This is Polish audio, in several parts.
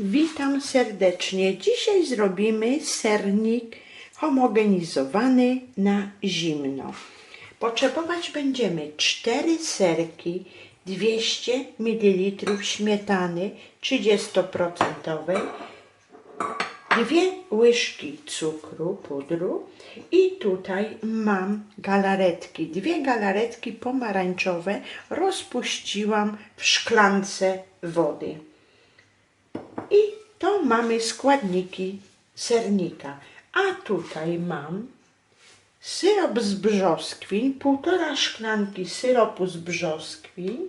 Witam serdecznie. Dzisiaj zrobimy sernik homogenizowany na zimno. Potrzebować będziemy 4 serki, 200 ml śmietany 30%, dwie łyżki cukru, pudru i tutaj mam galaretki. Dwie galaretki pomarańczowe rozpuściłam w szklance wody. I to mamy składniki sernika. A tutaj mam syrop z brzoskwiń, półtora szklanki syropu z brzoskwiń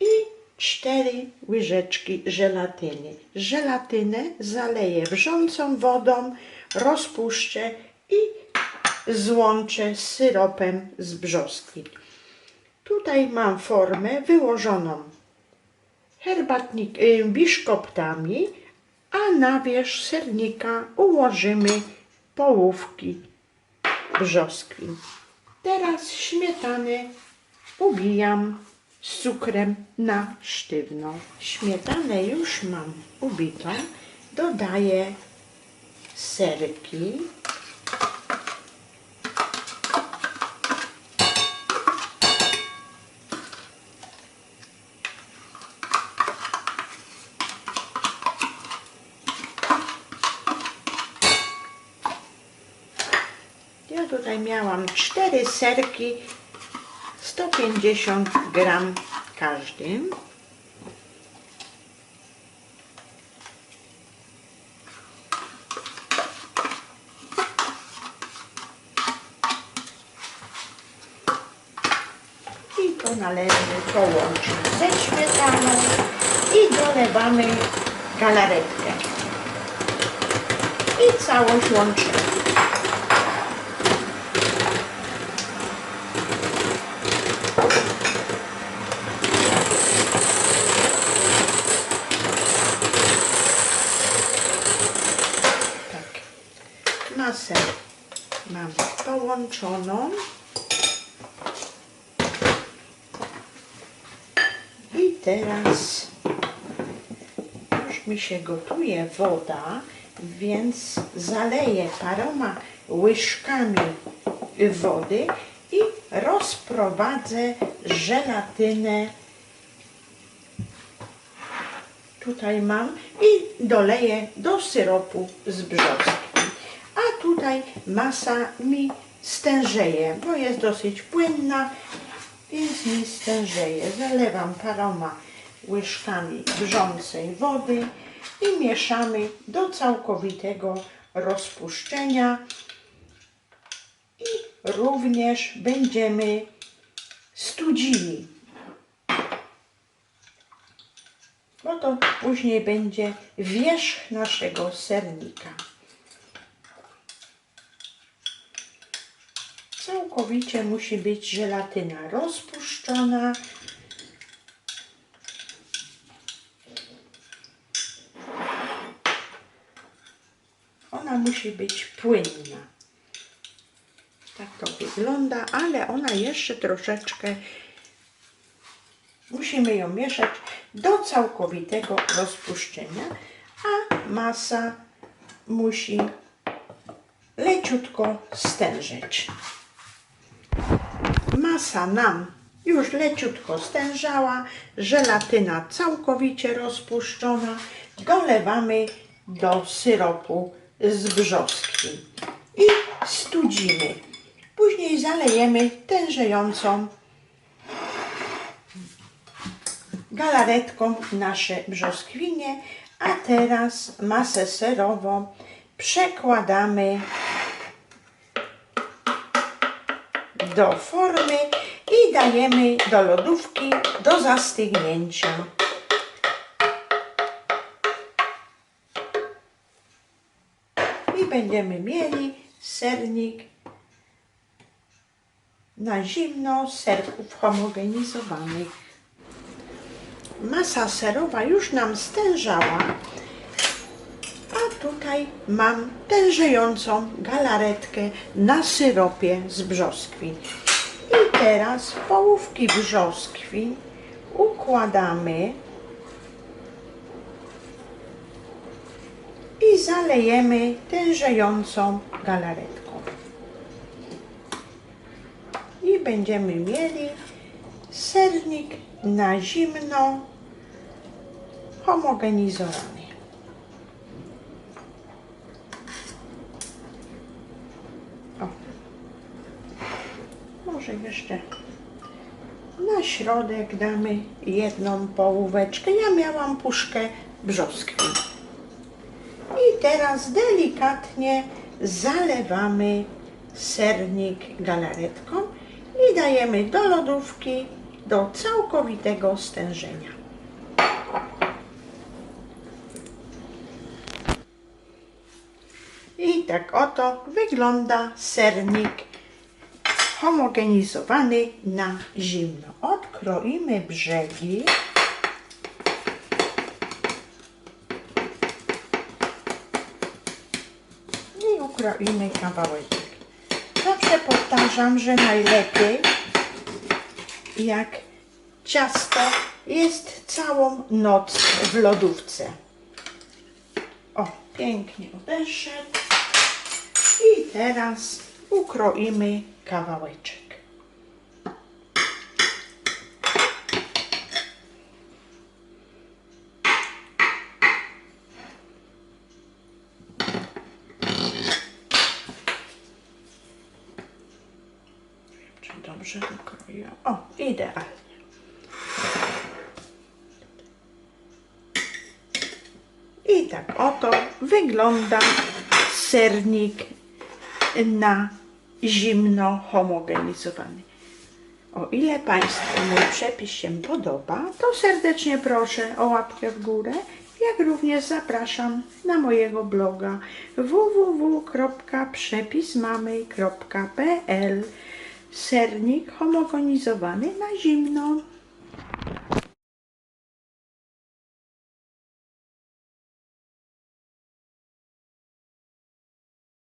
i cztery łyżeczki żelatyny. Żelatynę zaleję wrzącą wodą, rozpuszczę i złączę z syropem z brzoskwiń. Tutaj mam formę wyłożoną herbatnik, y, biszkoptami, a na wierzch sernika ułożymy połówki brzoskwiń. Teraz śmietanę ubijam z cukrem na sztywno. Śmietanę już mam ubitą. Dodaję serki. Tutaj miałam cztery serki, 150 gram każdym. I to należy połączyć ze śmietaną i dolewamy galaretkę. I całość łączymy. Tak. Masę mam połączoną. I teraz już mi się gotuje woda, więc zaleję paroma łyżkami wody i rozprowadzę żelatynę. Tutaj mam i doleję do syropu z brzoskwi. A tutaj masa mi stężeje, bo jest dosyć płynna, więc mi stężeje. Zalewam paroma łyżkami wrzącej wody i mieszamy do całkowitego rozpuszczenia. I również będziemy studzili. Bo to później będzie wierzch naszego sernika. Całkowicie musi być żelatyna rozpuszczona. Ona musi być płynna. Tak to wygląda, ale ona jeszcze troszeczkę musimy ją mieszać do całkowitego rozpuszczenia, a masa musi leciutko stężeć. Masa nam już leciutko stężała, żelatyna całkowicie rozpuszczona. Dolewamy do syropu z brzoskwi i studzimy. Później zalejemy tężejącą galaretką nasze brzoskwinie, a teraz masę serową przekładamy do formy i dajemy do lodówki do zastygnięcia. I będziemy mieli sernik na zimno serków homogenizowanych. Masa serowa już nam stężała, tutaj mam tężejącą galaretkę na syropie z brzoskwiń. I teraz połówki brzoskwiń układamy i zalejemy tężejącą galaretką. I będziemy mieli sernik na zimno homogenizowany. O. Może jeszcze na środek damy jedną połóweczkę. Ja miałam puszkę brzoskwin. I teraz delikatnie zalewamy sernik galaretką i dajemy do lodówki do całkowitego stężenia. I tak oto wygląda sernik homogenizowany na zimno. Odkroimy brzegi. I ukroimy kawałeczek. Zawsze powtarzam, że najlepiej jak ciasto jest całą noc w lodówce. O, pięknie odeszedł. I teraz ukroimy kawałeczek. Dobrze wykroję? O, idealnie. I tak oto wygląda sernik na zimno homogenizowany. O ile Państwu mój przepis się podoba, to serdecznie proszę o łapkę w górę, jak również zapraszam na mojego bloga www.przepismamy.pl Sernik homogenizowany na zimno.